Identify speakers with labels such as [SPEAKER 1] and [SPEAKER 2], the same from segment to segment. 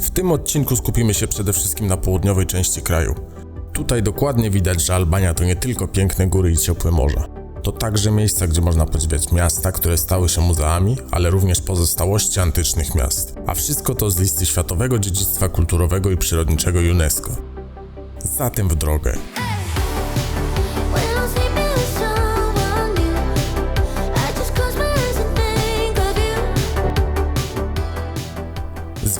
[SPEAKER 1] W tym odcinku skupimy się przede wszystkim na południowej części kraju. Tutaj dokładnie widać, że Albania to nie tylko piękne góry i ciepłe morza. To także miejsca, gdzie można podziwiać miasta, które stały się muzeami, ale również pozostałości antycznych miast. A wszystko to z listy Światowego Dziedzictwa Kulturowego i Przyrodniczego UNESCO. Zatem w drogę.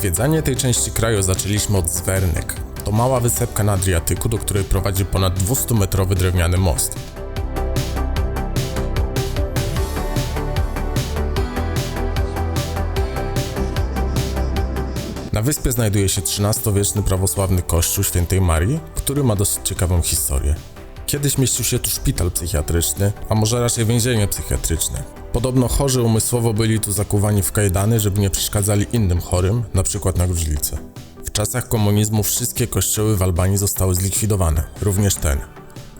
[SPEAKER 1] Zwiedzanie tej części kraju zaczęliśmy od Zwernek. To mała wysepka na Adriatyku, do której prowadzi ponad 200-metrowy drewniany most. Na wyspie znajduje się XIII-wieczny prawosławny kościół świętej Marii, który ma dosyć ciekawą historię. Kiedyś mieścił się tu szpital psychiatryczny, a może raczej więzienie psychiatryczne. Podobno chorzy umysłowo byli tu zakuwani w kajdany, żeby nie przeszkadzali innym chorym, przykład na gruźlicę. W czasach komunizmu wszystkie kościoły w Albanii zostały zlikwidowane, również ten.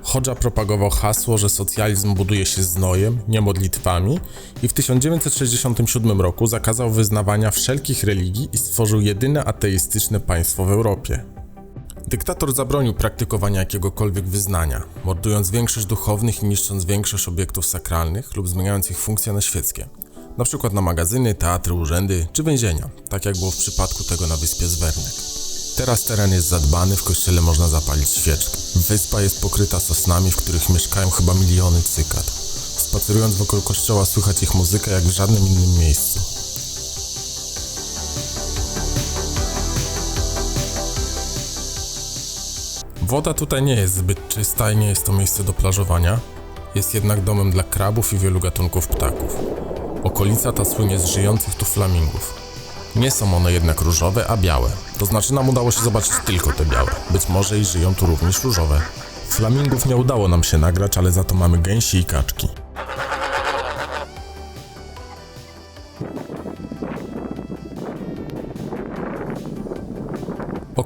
[SPEAKER 1] Hodża propagował hasło, że socjalizm buduje się znojem, nie modlitwami i w 1967 roku zakazał wyznawania wszelkich religii i stworzył jedyne ateistyczne państwo w Europie. Dyktator zabronił praktykowania jakiegokolwiek wyznania, mordując większość duchownych i niszcząc większość obiektów sakralnych lub zmieniając ich funkcje na świeckie. Na przykład na magazyny, teatry, urzędy czy więzienia, tak jak było w przypadku tego na wyspie Zwernek. Teraz teren jest zadbany, w kościele można zapalić świeczkę. Wyspa jest pokryta sosnami, w których mieszkają chyba miliony cykad. Spacerując wokół kościoła słychać ich muzykę jak w żadnym innym miejscu. Woda tutaj nie jest zbyt czysta i nie jest to miejsce do plażowania. Jest jednak domem dla krabów i wielu gatunków ptaków. Okolica ta słynie z żyjących tu flamingów. Nie są one jednak różowe, a białe. To znaczy nam udało się zobaczyć tylko te białe. Być może i żyją tu również różowe. Flamingów nie udało nam się nagrać, ale za to mamy gęsi i kaczki.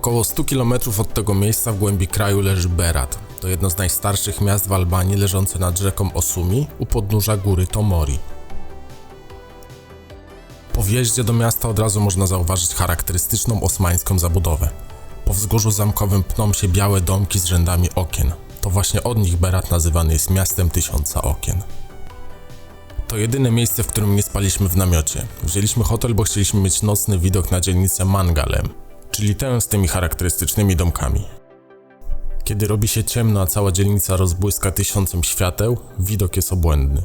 [SPEAKER 1] Około 100 km od tego miejsca w głębi kraju leży Berat. To jedno z najstarszych miast w Albanii leżące nad rzeką Osumi u podnóża góry Tomori. Po wjeździe do miasta od razu można zauważyć charakterystyczną osmańską zabudowę. Po wzgórzu zamkowym pną się białe domki z rzędami okien. To właśnie od nich Berat nazywany jest miastem tysiąca okien. To jedyne miejsce, w którym nie spaliśmy w namiocie. Wzięliśmy hotel, bo chcieliśmy mieć nocny widok na dzielnicę Mangalem, czyli tę z tymi charakterystycznymi domkami. Kiedy robi się ciemno, a cała dzielnica rozbłyska tysiącem świateł, widok jest obłędny.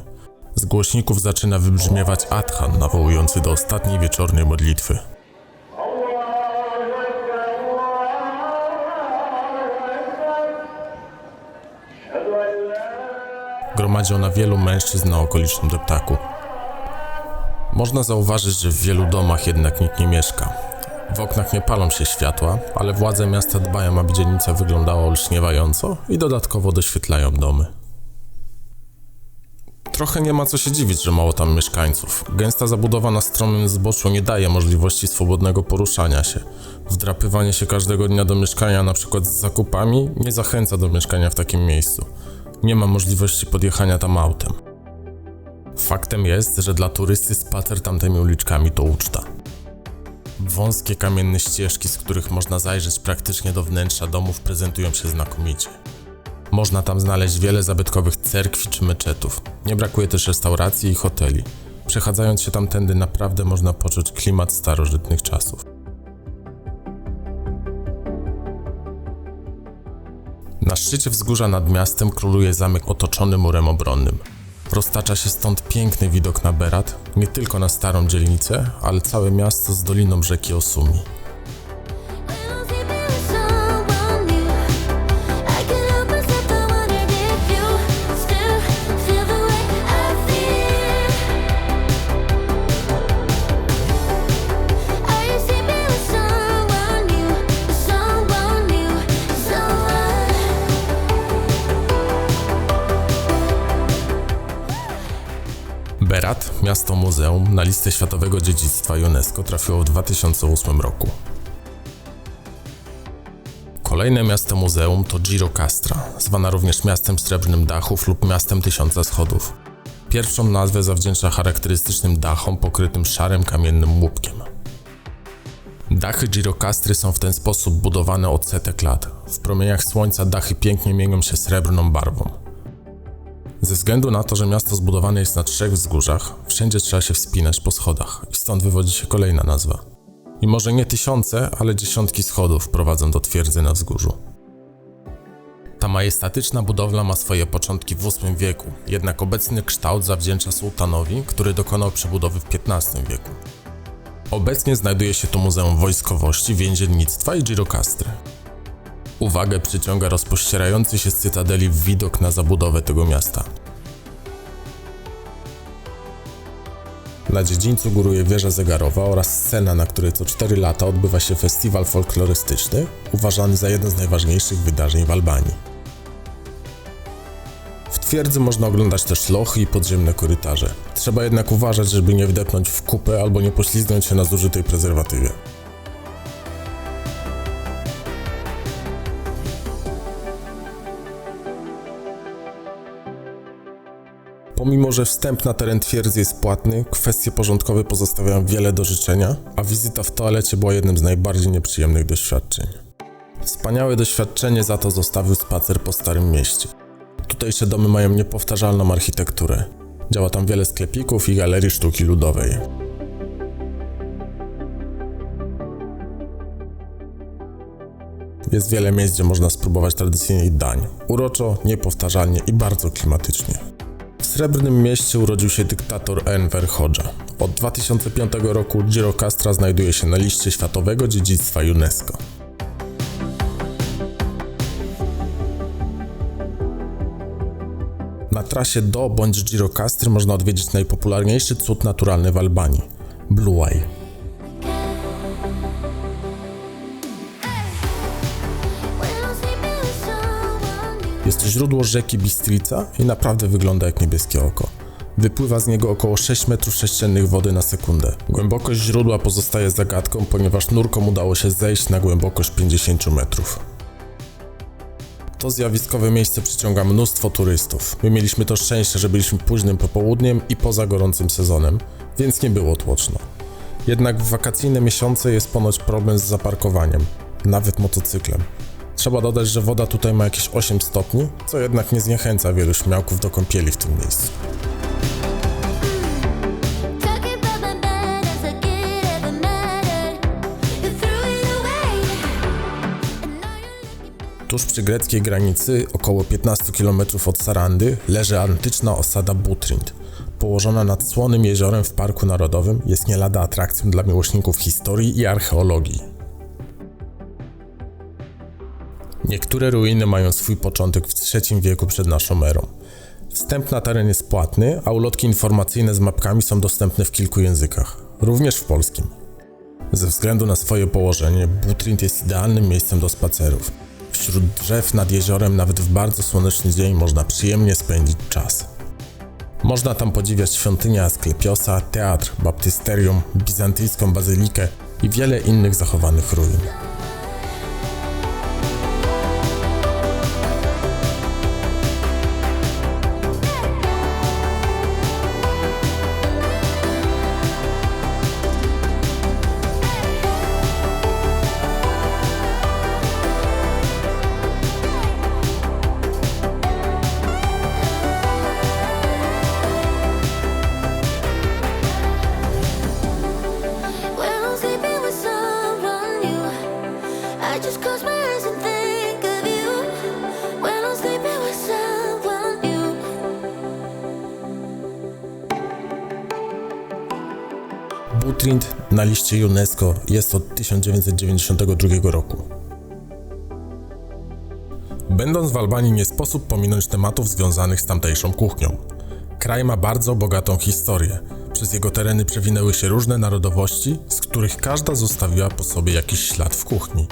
[SPEAKER 1] Z głośników zaczyna wybrzmiewać Athan, nawołujący do ostatniej wieczornej modlitwy. Gromadzi ona wielu mężczyzn na okolicznym deptaku. Można zauważyć, że w wielu domach jednak nikt nie mieszka. W oknach nie palą się światła, ale władze miasta dbają, aby dzielnica wyglądała olśniewająco i dodatkowo doświetlają domy. Trochę nie ma co się dziwić, że mało tam mieszkańców. Gęsta zabudowa na stromym zboczu nie daje możliwości swobodnego poruszania się. Wdrapywanie się każdego dnia do mieszkania, na przykład z zakupami, nie zachęca do mieszkania w takim miejscu. Nie ma możliwości podjechania tam autem. Faktem jest, że dla turysty spacer tamtymi uliczkami to uczta. Wąskie kamienne ścieżki, z których można zajrzeć praktycznie do wnętrza domów, prezentują się znakomicie. Można tam znaleźć wiele zabytkowych cerkwi czy meczetów. Nie brakuje też restauracji i hoteli. Przechadzając się tamtędy naprawdę można poczuć klimat starożytnych czasów. Na szczycie wzgórza nad miastem króluje zamek otoczony murem obronnym. Roztacza się stąd piękny widok na Berat, nie tylko na starą dzielnicę, ale całe miasto z doliną rzeki Osumi. Berat, miasto muzeum, na listę Światowego Dziedzictwa UNESCO trafiło w 2008 roku. Kolejne miasto muzeum to Girocastra, zwana również miastem srebrnym dachów lub miastem tysiąca schodów. Pierwszą nazwę zawdzięcza charakterystycznym dachom pokrytym szarym kamiennym łupkiem. Dachy Girokastry są w ten sposób budowane od setek lat. W promieniach słońca dachy pięknie mienią się srebrną barwą. Ze względu na to, że miasto zbudowane jest na trzech wzgórzach, wszędzie trzeba się wspinać po schodach i stąd wywodzi się kolejna nazwa. I może nie tysiące, ale dziesiątki schodów prowadzą do twierdzy na wzgórzu. Ta majestatyczna budowla ma swoje początki w VIII wieku, jednak obecny kształt zawdzięcza sułtanowi, który dokonał przebudowy w XV wieku. Obecnie znajduje się tu Muzeum Wojskowości, Więziennictwa i Girokastry. Uwagę przyciąga rozpościerający się z cytadeli widok na zabudowę tego miasta. Na dziedzińcu góruje wieża zegarowa oraz scena, na której co 4 lata odbywa się festiwal folklorystyczny, uważany za jedno z najważniejszych wydarzeń w Albanii. W twierdzy można oglądać też lochy i podziemne korytarze. Trzeba jednak uważać, żeby nie wdepnąć w kupę albo nie poślizgnąć się na zużytej prezerwatywie. Pomimo, że wstęp na teren twierdzy jest płatny, kwestie porządkowe pozostawiają wiele do życzenia, a wizyta w toalecie była jednym z najbardziej nieprzyjemnych doświadczeń. Wspaniałe doświadczenie za to zostawił spacer po Starym Mieście. Tutejsze domy mają niepowtarzalną architekturę. Działa tam wiele sklepików i galerii sztuki ludowej. Jest wiele miejsc, gdzie można spróbować tradycyjnych dań. Uroczo, niepowtarzalnie i bardzo klimatycznie. Srebrnym Mieście urodził się dyktator Enver Hoxha. Od 2005 roku Girokastra znajduje się na liście Światowego Dziedzictwa UNESCO. Na trasie do bądź Girokastry można odwiedzić najpopularniejszy cud naturalny w Albanii Blue Eye. Jest źródło rzeki Bistrica i naprawdę wygląda jak niebieskie oko. Wypływa z niego około 6 metrów sześciennych wody na sekundę. Głębokość źródła pozostaje zagadką, ponieważ nurkom udało się zejść na głębokość 50 metrów. To zjawiskowe miejsce przyciąga mnóstwo turystów. My mieliśmy to szczęście, że byliśmy późnym popołudniem i poza gorącym sezonem, więc nie było tłoczno. Jednak w wakacyjne miesiące jest ponoć problem z zaparkowaniem, nawet motocyklem. Trzeba dodać, że woda tutaj ma jakieś 8 stopni, co jednak nie zniechęca wielu śmiałków do kąpieli w tym miejscu. Tuż przy greckiej granicy, około 15 km od Sarandy, leży antyczna osada Butrint. Położona nad słonym jeziorem w Parku Narodowym, jest nie lada atrakcją dla miłośników historii i archeologii. Niektóre ruiny mają swój początek w III wieku przed naszą erą. Wstęp na teren jest płatny, a ulotki informacyjne z mapkami są dostępne w kilku językach, również w polskim. Ze względu na swoje położenie, Butrint jest idealnym miejscem do spacerów. Wśród drzew nad jeziorem, nawet w bardzo słoneczny dzień, można przyjemnie spędzić czas. Można tam podziwiać świątynię Asklepiosa, teatr, baptysterium, bizantyjską bazylikę i wiele innych zachowanych ruin. Liście UNESCO jest od 1992 roku. Będąc w Albanii nie sposób pominąć tematów związanych z tamtejszą kuchnią. Kraj ma bardzo bogatą historię. Przez jego tereny przewinęły się różne narodowości, z których każda zostawiła po sobie jakiś ślad w kuchni.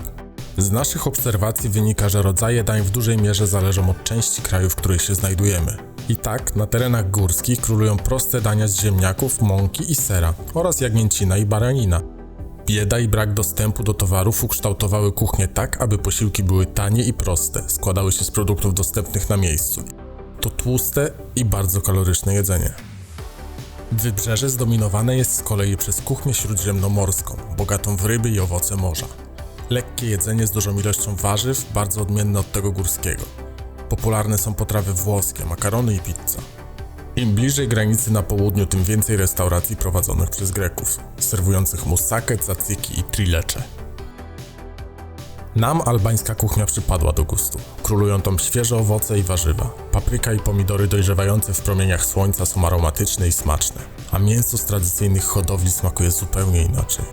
[SPEAKER 1] Z naszych obserwacji wynika, że rodzaje dań w dużej mierze zależą od części kraju, w której się znajdujemy. I tak, na terenach górskich królują proste dania z ziemniaków, mąki i sera oraz jagnięcina i baranina. Bieda i brak dostępu do towarów ukształtowały kuchnię tak, aby posiłki były tanie i proste, składały się z produktów dostępnych na miejscu. To tłuste i bardzo kaloryczne jedzenie. Wybrzeże zdominowane jest z kolei przez kuchnię śródziemnomorską, bogatą w ryby i owoce morza. Lekkie jedzenie z dużą ilością warzyw, bardzo odmienne od tego górskiego. Popularne są potrawy włoskie, makarony i pizza. Im bliżej granicy na południu, tym więcej restauracji prowadzonych przez Greków, serwujących musakę, tzatziki i trilecze. Nam albańska kuchnia przypadła do gustu. Królują tam świeże owoce i warzywa. Papryka i pomidory dojrzewające w promieniach słońca są aromatyczne i smaczne, a mięso z tradycyjnych hodowli smakuje zupełnie inaczej.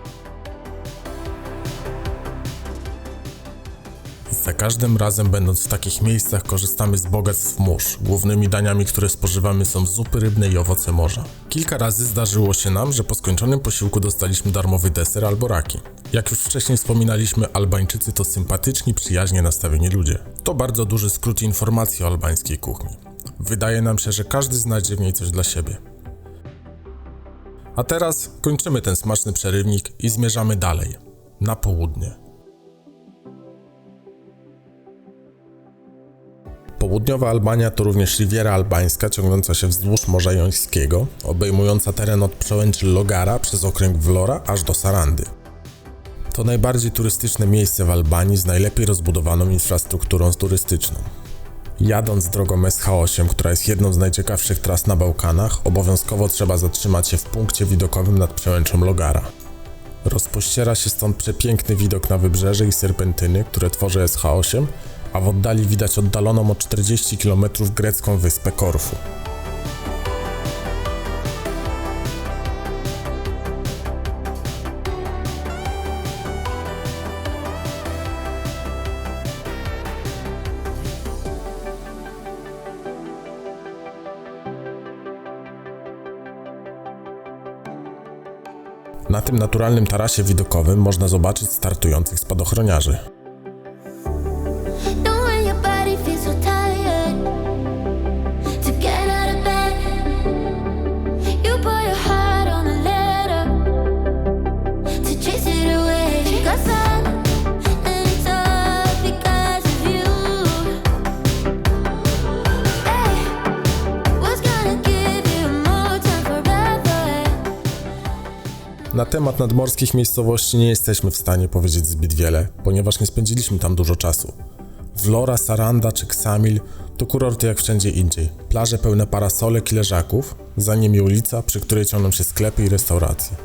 [SPEAKER 1] Za każdym razem będąc w takich miejscach korzystamy z bogactw mórz. Głównymi daniami, które spożywamy są zupy rybne i owoce morza. Kilka razy zdarzyło się nam, że po skończonym posiłku dostaliśmy darmowy deser albo raki. Jak już wcześniej wspominaliśmy, Albańczycy to sympatyczni, przyjaźnie nastawieni ludzie. To bardzo duży skrót informacji o albańskiej kuchni. Wydaje nam się, że każdy znajdzie w niej coś dla siebie. A teraz kończymy ten smaczny przerywnik i zmierzamy dalej, na południe. Południowa Albania to również Riviera Albańska ciągnąca się wzdłuż Morza Jońskiego, obejmująca teren od przełęczy Logara przez okręg Vlora aż do Sarandy. To najbardziej turystyczne miejsce w Albanii z najlepiej rozbudowaną infrastrukturą turystyczną. Jadąc drogą SH8, która jest jedną z najciekawszych tras na Bałkanach, obowiązkowo trzeba zatrzymać się w punkcie widokowym nad przełęczą Logara. Rozpościera się stąd przepiękny widok na wybrzeże i serpentyny, które tworzy SH8, a w oddali widać oddaloną o 40 km grecką wyspę Korfu. Na tym naturalnym tarasie widokowym można zobaczyć startujących spadochroniarzy. Na temat nadmorskich miejscowości nie jesteśmy w stanie powiedzieć zbyt wiele, ponieważ nie spędziliśmy tam dużo czasu. Vlora, Saranda czy Ksamil to kurorty jak wszędzie indziej. Plaże pełne parasolek i leżaków, za nimi ulica, przy której ciągną się sklepy i restauracje.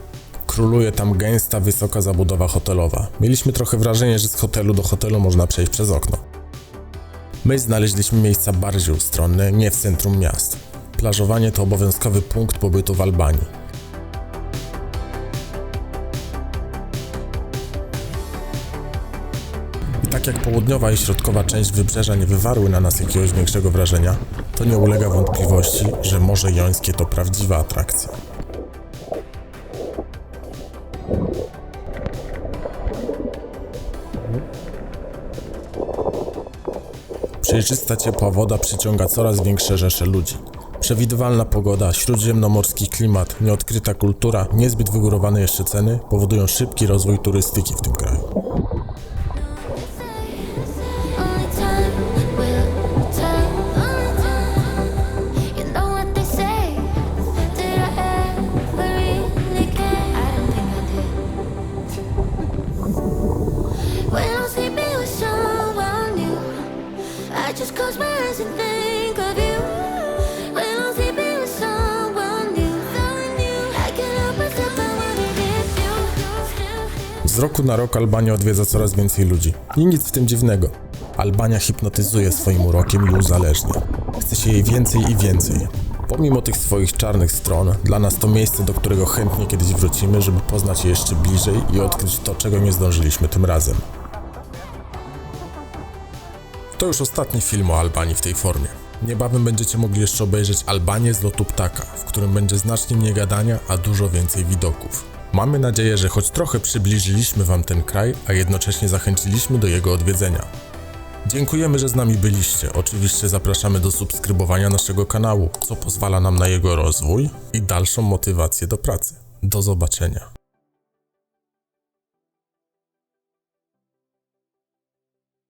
[SPEAKER 1] Króluje tam gęsta, wysoka zabudowa hotelowa. Mieliśmy trochę wrażenie, że z hotelu do hotelu można przejść przez okno. My znaleźliśmy miejsca bardziej ustronne, nie w centrum miast. Plażowanie to obowiązkowy punkt pobytu w Albanii. Jak południowa i środkowa część wybrzeża nie wywarły na nas jakiegoś większego wrażenia, to nie ulega wątpliwości, że Morze Jońskie to prawdziwa atrakcja. Przejrzysta ciepła woda przyciąga coraz większe rzesze ludzi. Przewidywalna pogoda, śródziemnomorski klimat, nieodkryta kultura, niezbyt wygórowane jeszcze ceny powodują szybki rozwój turystyki w tym kraju. Z roku na rok Albanię odwiedza coraz więcej ludzi. I nic w tym dziwnego. Albania hipnotyzuje swoim urokiem i uzależnia. Chce się jej więcej i więcej. Pomimo tych swoich czarnych stron, dla nas to miejsce, do którego chętnie kiedyś wrócimy, żeby poznać je jeszcze bliżej i odkryć to, czego nie zdążyliśmy tym razem. To już ostatni film o Albanii w tej formie. Niebawem będziecie mogli jeszcze obejrzeć Albanię z lotu ptaka, w którym będzie znacznie mniej gadania, a dużo więcej widoków. Mamy nadzieję, że choć trochę przybliżyliśmy Wam ten kraj, a jednocześnie zachęciliśmy do jego odwiedzenia. Dziękujemy, że z nami byliście. Oczywiście zapraszamy do subskrybowania naszego kanału, co pozwala nam na jego rozwój i dalszą motywację do pracy. Do zobaczenia.